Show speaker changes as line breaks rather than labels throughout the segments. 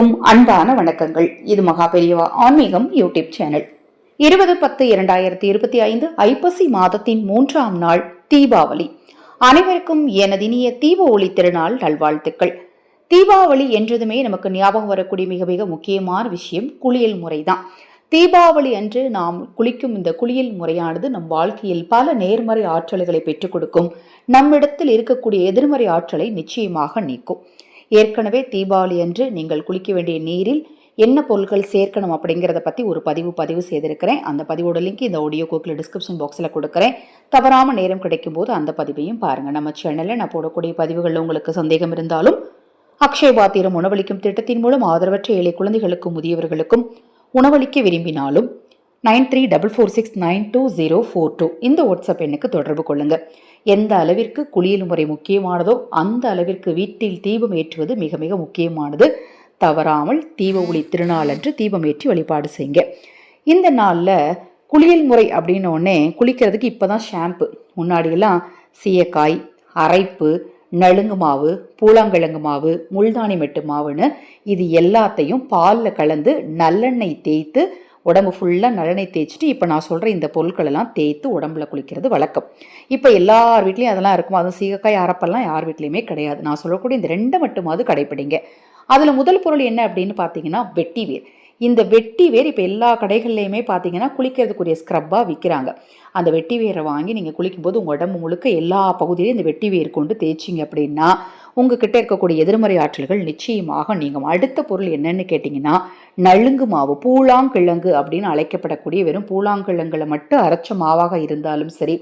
அனைவருக்கும் அன்பான வணக்கங்கள். இது மகா பெரியவா ஆன்மீகம் யூடியூப் சேனல். இருபது பத்து இரண்டாயிரத்தி இருபத்தி ஐந்து ஐப்பசி மாதத்தின் மூன்றாம் நாள் தீபாவளி. அனைவருக்கும் எனது இனிய தீப ஒளி திருநாள் நல்வாழ்த்துக்கள். தீபாவளி என்றதுமே நமக்கு ஞாபகம் வரக்கூடிய மிக மிக முக்கியமான விஷயம் குளியல் முறைதான். தீபாவளி அன்று நாம் குளிக்கும் இந்த குளியல் முறையானது நம் வாழ்க்கையில் பல நேர்மறை ஆற்றல்களை பெற்றுக் கொடுக்கும். நம்மிடத்தில் இருக்கக்கூடிய எதிர்மறை ஆற்றலை நிச்சயமாக நீக்கும். ஏற்கனவே தீபாவளி அன்று நீங்கள் குளிக்க வேண்டிய நீரில் என்ன பொருட்கள் சேர்க்கணும் அப்படிங்கிறத பற்றி ஒரு பதிவு பதிவு செய்திருக்கிறேன். அந்த பதிவோட லிங்க் இந்த ஆடியோ கோக்கில் டிஸ்கிரிப்ஷன் பாக்ஸில் கொடுக்குறேன். தவறாமல் நேரம் கிடைக்கும் போது அந்த பதிவையும் பாருங்கள் நம்ம சேனலில் நான் போடக்கூடிய பதிவுகளில் உங்களுக்கு சந்தேகம் இருந்தாலும் அக்ஷய பாத்திரம் உணவளிக்கும் திட்டத்தின் மூலம் ஆதரவற்ற ஏழை குழந்தைகளுக்கும் முதியவர்களுக்கும் உணவளிக்க விரும்பினாலும் nine three double four six nine two zero four two. இந்த வாட்ஸ்அப் எண்ணுக்கு தொடர்பு கொள்ளுங்க. எந்த அளவிற்கு குளியல் முறை முக்கியமானதோ அந்த அளவிற்கு வீட்டில் தீபம் ஏற்றுவது மிக மிக முக்கியமானது. தவறாமல் தீப ஒளி திருநாளன்று தீபம் ஏற்றி வழிபாடு செய்யுங்க. இந்த நாளில் குளியல் முறை அப்படின்னோடனே குளிக்கிறதுக்கு இப்போ தான் ஷாம்பு. முன்னாடியெல்லாம் சீயக்காய் அரைப்பு நலுங்கு மாவு பூலாங்கிழங்கு மாவு முள்தானி மெட்டு மாவுன்னு இது எல்லாத்தையும் பாலில் கலந்து நல்லெண்ணெய் தேய்த்து உடம்பு ஃபுல்லாக நலனை தேய்ச்சிட்டு இப்போ நான் சொல்கிற இந்த பொருட்களெல்லாம் தேய்த்து உடம்புல குளிக்கிறது வழக்கம். இப்போ எல்லார் வீட்லேயும் அதெல்லாம் இருக்கும். அதுவும் சீகக்காய் அரப்பெல்லாம் யார் வீட்லேயுமே கிடையாது. நான் சொல்லக்கூடிய இந்த ரெண்டை மட்டுமாவது கடைப்பிடிங்க. அதில் முதல் பொருள் என்ன அப்படின்னு பார்த்தீங்கன்னா வெட்டி வேர். இந்த வெட்டி வேர் இப்போ எல்லா கடைகள்லையுமே பார்த்தீங்கன்னா குளிக்கிறதுக்குரிய ஸ்க்ரப்பாக விற்கிறாங்க அந்த வெட்டி வேரை வாங்கி நீங்கள் குளிக்கும்போது உங்கள் உடம்பு முழுக்க எல்லா பகுதியிலையும் இந்த வெட்டி வேர் கொண்டு தேய்ச்சிங்க அப்படின்னா உங்ககிட்ட இருக்கக்கூடிய எதிர்மறை ஆற்றல்கள் நிச்சயமாக நீங்கள் அடுத்த பொருள் என்னன்னு கேட்டிங்கன்னா நலுங்கு மாவு பூலாங்கிழங்கு அப்படின்னு அழைக்கப்படக்கூடிய வெறும் பூலாங்கிழங்குல மட்டும் அரைச்ச மாவாக இருந்தாலும் சரி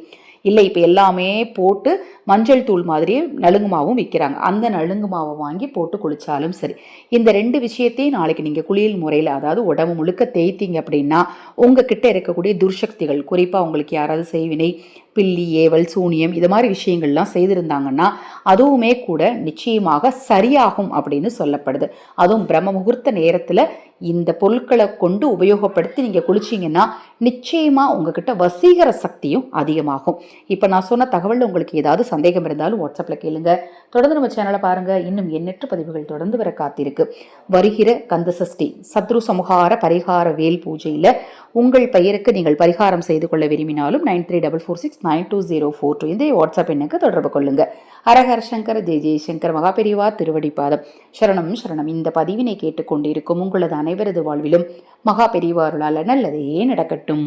இல்லை இப்போ எல்லாமே போட்டு மஞ்சள் தூள் மாதிரி நலுங்கு மாவும் விற்கிறாங்க அந்த நலுங்கு மாவை வாங்கி போட்டு குளித்தாலும் சரி. இந்த ரெண்டு விஷயத்தையும் நாளைக்கு நீங்கள் குளியல் முறையில் அதாவது உடம்பு முழுக்க தேய்த்தீங்க அப்படின்னா உங்ககிட்ட இருக்கக்கூடிய துர்சக்திகள் குறிப்பாக உங்களுக்கு யாராவது செய்வினை பில்லி ஏவல் சூனியம் இது மாதிரி விஷயங்கள்லாம் செய்திருந்தாங்கன்னா அதுவுமே கூட நிச்சயமாக சரியாகும் அப்படின்னு சொல்லப்படுது. அதுவும் பிரம்ம முகூர்த்த நேரத்தில் இந்த பொருட்களை கொண்டு உபயோகப்படுத்தி நீங்கள் குளிச்சிங்கன்னா நிச்சயமாக உங்ககிட்ட வசீகர சக்தியும் அதிகமாகும். இப்போ நான் சொன்ன தகவலில் உங்களுக்கு ஏதாவது சந்தேகம் இருந்தாலும் வாட்ஸ்அப்பில் கேளுங்க. தொடர்ந்து நம்ம சேனலை பாருங்கள் இன்னும் எண்ணற்ற பதிவுகள் தொடர்ந்து வர காத்திருக்கு. வருகிற கந்த சஷ்டி சத்ரு சமுகார பரிகார வேல் பூஜையில் உங்கள் பெயருக்கு நீங்கள் பரிகாரம் செய்து கொள்ள விரும்பினாலும் nine three double four six nine two zero four two இந்த வாட்ஸ்அப் எண்ணுக்கு தொடர்பு கொள்ளுங்க. ஹரஹர சங்கர் ஜெய் ஜெய்சங்கர் மகாபெரிவா திருவடிப்பாதம். சரணம் சரணம். இந்த பதிவினை கேட்டுக்கொண்டிருக்கும் உங்களது அனைவரது வாழ்விலும் மகாபெரிவாருளால் நல்லதே நடக்கட்டும்.